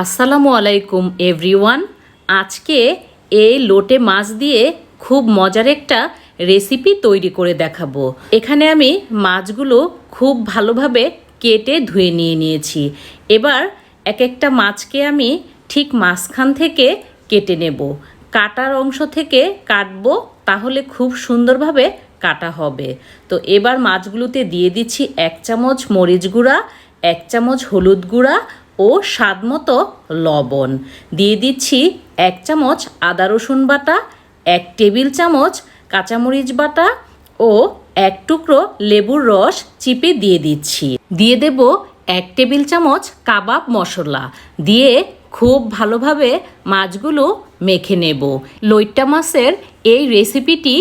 আসসালামু আলাইকুম, এভরিওয়ান। আজকে এই লোটে মাছ দিয়ে খুব মজার একটা রেসিপি তৈরি করে দেখাবো। এখানে আমি মাছগুলো খুব ভালোভাবে কেটে ধুয়ে নিয়ে নিয়েছি। এবার এক একটা মাছকে আমি ঠিক মাঝখান থেকে কেটে নেব। কাটার অংশ থেকে কাটবো, তাহলে খুব সুন্দরভাবে কাটা হবে। তো এবার মাছগুলোতে দিয়ে দিচ্ছি এক চামচ মরিচ গুঁড়া, এক চামচ হলুদ গুঁড়া ও স্বাদ মতো লবণ। দিয়ে দিচ্ছি এক চামচ আদা রসুন বাটা, এক টেবিল চামচ কাঁচামরিচ বাটা ও এক টুকরো লেবুর রস চিপে দিয়ে দিচ্ছি। দিয়ে দেব এক টেবিল চামচ কাবাব মশলা। দিয়ে খুব ভালোভাবে মাছগুলো মেখে নেব। লইট্টা মাছের এই রেসিপিটি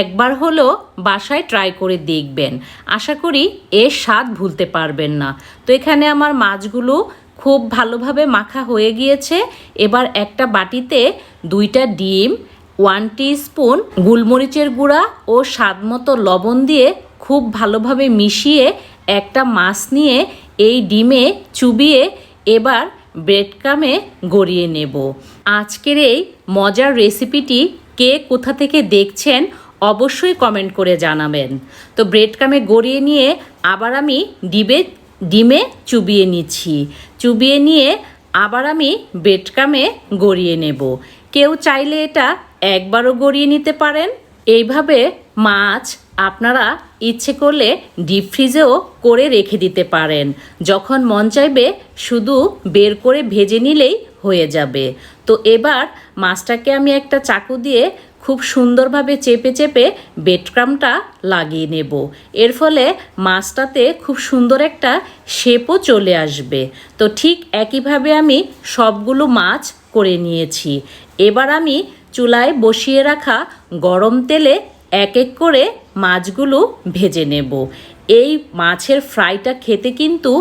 একবার হলো বাসায় ট্রাই করে দেখবেন। আশা করি এর স্বাদ ভুলতে পারবেন না। তো এখানে আমার মাছগুলো খুব ভালোভাবে মাখা হয়ে গিয়েছে। এবার একটা বাটিতে দুইটা ডিম ওয়ান স্পুন গোলমরিচের গুঁড়া ও স্বাদ মতো লবণ দিয়ে খুব ভালোভাবে মিশিয়ে একটা মাছ নিয়ে এই ডিমে চুবিয়ে এবার ব্রেড কামে গড়িয়ে নেব। আজকের এই মজার রেসিপিটি কে কোথা থেকে দেখছেন অবশ্যই কমেন্ট করে জানাবেন। তো ব্রেড গড়িয়ে নিয়ে আবার আমি ডিবে, ডিমে চুবিয়ে নিচ্ছি। চুবিয়ে নিয়ে আবার আমি ব্রেড কামে গড়িয়ে নেব। কেউ চাইলে এটা একবারও গড়িয়ে নিতে পারেন। এইভাবে মাছ আপনারা ইচ্ছে করলে ডিপ ফ্রিজেও করে রেখে দিতে পারেন। যখন মন চাইবে শুধু বের করে ভেজে নিলেই হয়ে যাবে। তো এবার মাছটাকে আমি একটা চাকু দিয়ে খুব সুন্দরভাবে চেপে চেপে বেডক্রামটা লাগিয়ে নেব। এর ফলে মাছটাতে খুব সুন্দর একটা শেপও চলে আসবে। তো ঠিক একইভাবে আমি সবগুলো মাছ করে নিয়েছি। এবার আমি চুলায় বসিয়ে রাখা গরম তেলে এক এক করে মাছগুলো ভেজে নেব। এই মাছের ফ্রাইটা খেতে কিন্তু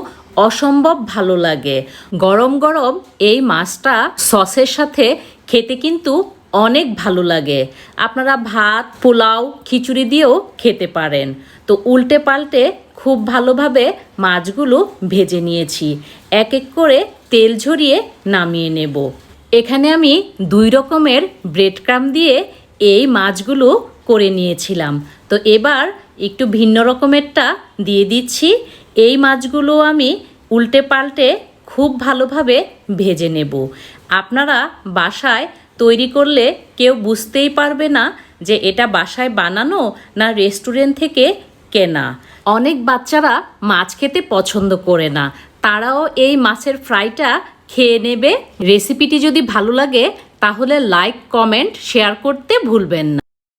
অসম্ভব ভালো লাগে। গরম গরম এই মাছটা সসের সাথে খেতে কিন্তু অনেক ভালো লাগে। আপনারা ভাত, পোলাও, খিচুড়ি দিয়েও খেতে পারেন। তো উল্টে পাল্টে খুব ভালোভাবে মাছগুলো ভেজে নিয়েছি। এক এক করে তেল ঝরিয়ে নামিয়ে নেব। এখানে আমি দুই রকমের ব্রেড ক্রাম দিয়ে এই মাছগুলো করে নিয়েছিলাম। তো এবার একটু ভিন্ন রকমেরটা দিয়ে দিচ্ছি। এই মাছগুলো আমি উল্টে পাল্টে খুব ভালোভাবে ভেজে নেব। আপনারা বাসায় তৈরি করলে কেউ বুঝতেই পারবে না যে এটা বাসায় বানানো না রেস্টুরেন্ট থেকে কেনা। অনেক বাচ্চারা মাছ খেতে পছন্দ করে না। তারাও এই মাছের ফ্রাইটা খেয়ে নেবে। রেসিপিটি যদি ভালো লাগে, তাহলে লাইক, কমেন্ট, শেয়ার করতে ভুলবেন না।